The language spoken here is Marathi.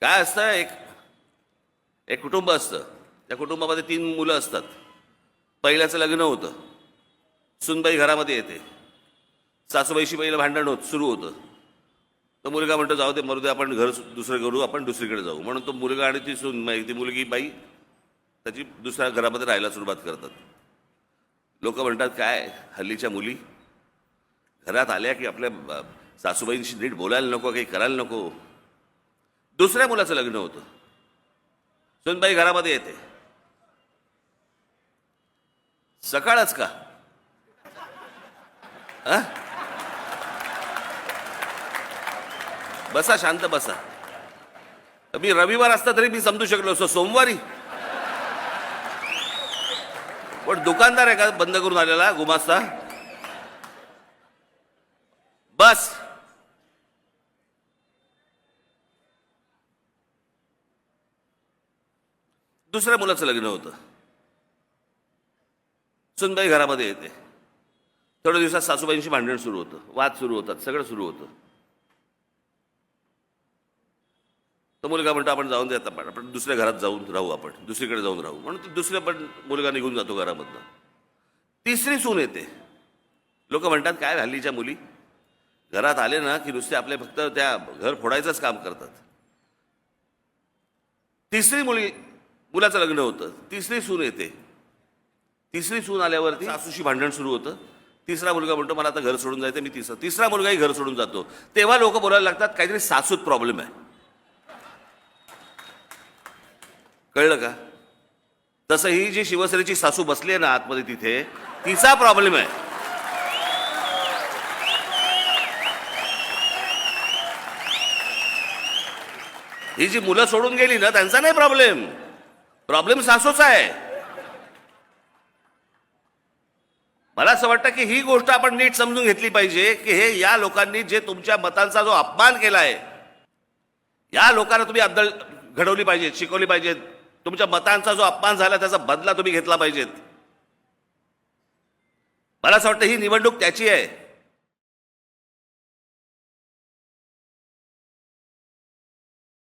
काय असतं? एक एक कुटुंब असतं. त्या कुटुंबामध्ये तीन मुलं असतात. पहिल्याचं लग्न होतं. सुनबाई घरामध्ये येते. सासूबाईशी पहिलं भांडण होत सुरू होतं. तो मुलगा म्हणतो जाऊ दे मरू दे आपण घर दुसरं करू आपण दुसरीकडे जाऊ. म्हणून तो मुलगा आणि ती सून ती मुलगी बाई त्याची दुसऱ्या घरामध्ये राहायला सुरुवात करतात. लोक म्हणतात काय हल्लीच्या मुली? घरात आल्या की आपल्या सासूबाईंशी नीट बोलायला नको काही करायला नको? दुसऱ्या मुलाचं लग्न होतं. सुनबाई घरामध्ये येते. सकाळच का? अ? बसा शांत बसा. मी रविवार असता तरी मी समजू शकलो असतो सोमवारी. पण दुकानदार आहे का बंद करून आलेला गुमास्ता. बस. दुसऱ्या मुलाचं लग्न होतं. सुनबाई घरामध्ये येते. थोड्या दिवसात सासूबाईंशी भांडण सुरू होतं. वाद सुरू होतात. सगळं सुरू होतं. तर मुलगा म्हणतो आपण जाऊन देत आपण. आपण दुसऱ्या घरात जाऊन राहू आपण. दुसरीकडे जाऊन राहू. म्हणून दुसऱ्या पण मुलगा निघून जातो घरामधनं. तिसरी सून येते. लोक म्हणतात काय हल्लीच्या मुली? घरात आले ना की नुसते आपले फक्त त्या घर फोडायचंच काम करतात. तिसरी मुली मुलाचं लग्न होतं. तिसरी सून येते. तिसरी सून आल्यावरती सासूशी भांडण सुरू होतं. तिसरा मुलगा म्हणतो मला आता घर सोडून जायचं मी तिसरा तिसरा मुलगाही घर सोडून जातो. तेव्हा लोक बोलायला लागतात काहीतरी सासूत प्रॉब्लेम आहे. कळलं का? तसं ही जी शिवसेनेची सासू बसली आहे ना आतमध्ये तिथे तिचा प्रॉब्लेम आहे. ही जी मुलं सोडून गेली ना त्यांचा नाही प्रॉब्लेम प्रॉब्लेम सासूचा आहे. मला असं वाटतं की ही गोष्ट आपण नीट समजून घेतली पाहिजे की हे या लोकांनी जे तुमच्या मतांचा जो अपमान केला आहे या लोकांना तुम्ही अद्दल घडवली पाहिजे शिकवली पाहिजेत तुमच्या मतांचा जो अपमान झाला त्याचा बदला तुम्ही घेतला पाहिजेत. मला असं वाटतं ही निवडणूक त्याची आहे.